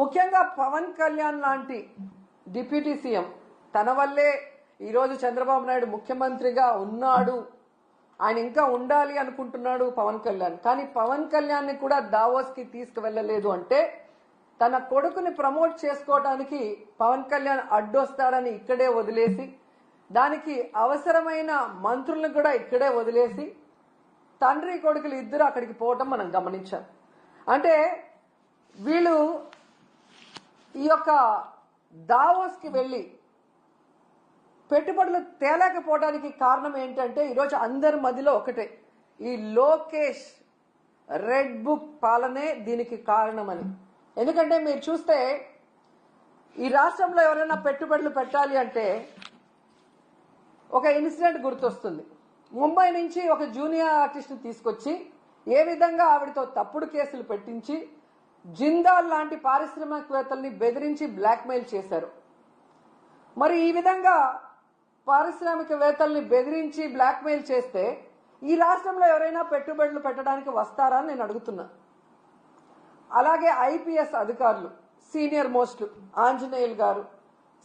ముఖ్యంగా పవన్ కళ్యాణ్ లాంటి deputy CM తన వల్లే ఈరోజు చంద్రబాబు నాయుడు ముఖ్యమంత్రిగా ఉన్నాడు. ఆయన ఇంకా ఉండాలి అనుకుంటున్నాడు పవన్ కళ్యాణ్. కానీ పవన్ కళ్యాణ్ని కూడా దావోస్కి తీసుకువెళ్ళలేదు అంటే తన కొడుకుని ప్రమోట్ చేసుకోవడానికి పవన్ కళ్యాణ్ అడ్డొస్తాడని ఇక్కడే వదిలేసి దానికి అవసరమైన మంత్రులను కూడా ఇక్కడే వదిలేసి తండ్రి కొడుకులు ఇద్దరు అక్కడికి పోవటం మనం గమనించాం. అంటే వీళ్ళు ఈ యొక్క దావోస్కి వెళ్ళి పెట్టుబడులు తేలేకపోవడానికి కారణం ఏంటంటే ఈరోజు అందరి మధ్యలో ఒకటే. ఈ లోకేష్ రెడ్ బుక్ పాలనే దీనికి కారణమని. ఎందుకంటే మీరు చూస్తే ఈ రాష్ట్రంలో ఎవరైనా పెట్టుబడులు పెట్టాలి అంటే ఒక ఇన్సిడెంట్ గుర్తొస్తుంది. ముంబై నుంచి ఒక జూనియర్ ఆర్టిస్ట్ని తీసుకొచ్చి ఏ విధంగా ఆవిడతో తప్పుడు కేసులు పెట్టించి జిందాల్ లాంటి పారిశ్రామికవేత్తల్ని బెదిరించి బ్లాక్మెయిల్ చేశారు. మరి ఈ విధంగా పారిశ్రామికవేత్తల్ని బెదిరించి బ్లాక్మెయిల్ చేస్తే ఈ రాష్ట్రంలో ఎవరైనా పెట్టుబడులు పెట్టడానికి వస్తారా అని నేను అడుగుతున్నా. అలాగే ఐపీఎస్ అధికారులు సీనియర్ మోస్ట్ ఆంజనేయులు గారు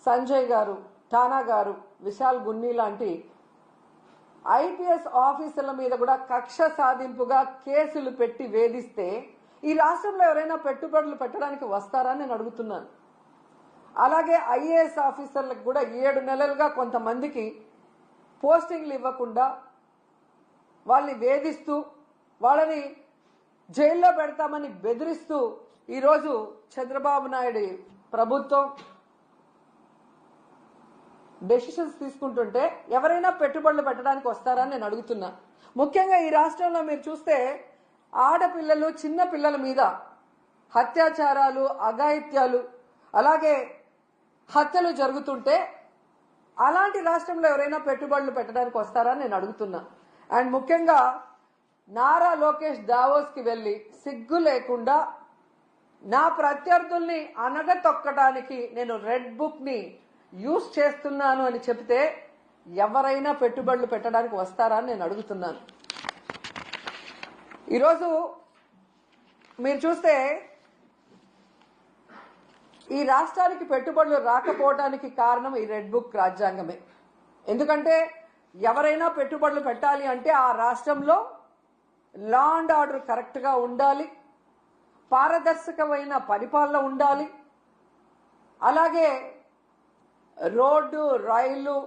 సంజయ్ గారు ఠానా గారు విశాల్ గున్ని లాంటి ఐపీఎస్ ఆఫీసర్ల మీద కూడా కక్ష సాధింపుగా కేసులు పెట్టి వేధిస్తే ఈ రాష్ట్రంలో ఎవరైనా పెట్టుబడులు పెట్టడానికి వస్తారా అని నేను అడుగుతున్నాను. అలాగే ఐఏఎస్ ఆఫీసర్లకు కూడా ఏడు నెలలుగా కొంతమందికి పోస్టింగ్లు ఇవ్వకుండా వాళ్ళని వేధిస్తూ వాళ్ళని జైల్లో పెడతామని బెదిరిస్తూ ఈరోజు చంద్రబాబు నాయుడు ప్రభుత్వం డెసిషన్స్ తీసుకుంటుంటే ఎవరైనా పెట్టుబడులు పెట్టడానికి వస్తారని నేను అడుగుతున్నా. ముఖ్యంగా ఈ రాష్ట్రంలో మీరు చూస్తే ఆడపిల్లలు చిన్న పిల్లల మీద అత్యాచారాలు అఘాయిత్యాలు అలాగే హత్యలు జరుగుతుంటే అలాంటి రాష్ట్రంలో ఎవరైనా పెట్టుబడులు పెట్టడానికి వస్తారా నేను అడుగుతున్నా. అండ్ ముఖ్యంగా నారా లోకేష్ దావోస్కి వెళ్ళి సిగ్గు లేకుండా నా ప్రత్యర్థుల్ని అనగతొక్కడానికి నేను రెడ్ బుక్ని యూజ్ చేస్తున్నాను అని చెప్తే ఎవరైనా పెట్టుబడులు పెట్టడానికి వస్తారా అని నేను అడుగుతున్నాను. ఈరోజు మీరు చూస్తే ఈ రాష్ట్రానికి పెట్టుబడులు రాకపోవడానికి కారణం ఈ రెడ్ బుక్ రాజ్యాంగమే. ఎందుకంటే ఎవరైనా పెట్టుబడులు పెట్టాలి అంటే ఆ రాష్ట్రంలో లా అండ్ ఆర్డర్ కరెక్ట్గా ఉండాలి పారదర్శకమైన పరిపాలన ఉండాలి. అలాగే రోడ్డు రైలు